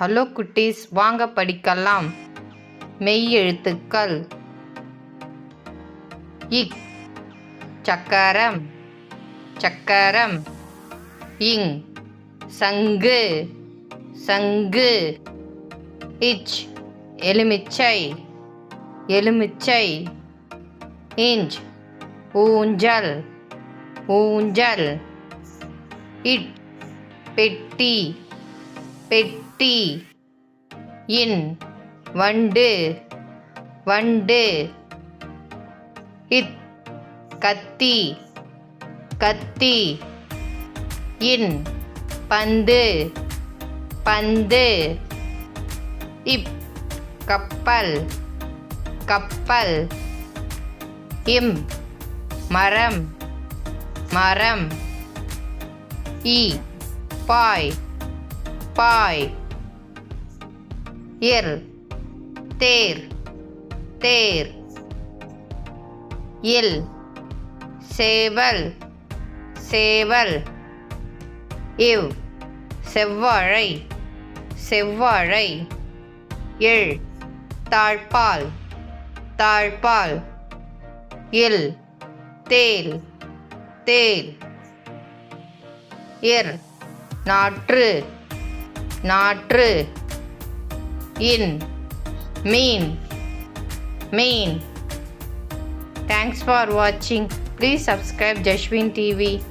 Hello குட்டீஸ் வாங்க படிக்கலாம். மெய் எழுத்துக்கள். இக் சக்கரம். சக்கரம். இங். சங்கு. சங்கு. இச். எலுமிச்சை. எலுமிச்சை. இஞ்ச் ஊஞ்சல். ஊஞ்சல். இட். பெட்டி. பெட்டி. இன். வண்டு. வண்டு. இத். கத்தி. கத்தி. இன். பந்து. பந்து. இப். கப்பல். கப்பல். இம். மரம். மரம். இ. பாய். பாய். எர் தேர். தேர். இல் சேவல். சேவல். இவ். செவ்வாழை. செவ்வாழை. இல் தாழ்பால். தாழ்பால். இல் தேல். தேல். இர் நாற்று. நாற்று. இன். மீன். மீன். தேங்க்ஸ் ஃபார் வாட்சிங் ப்ளீஸ் சப்ஸ்கிரைப் ஜஸ்வின் டிவி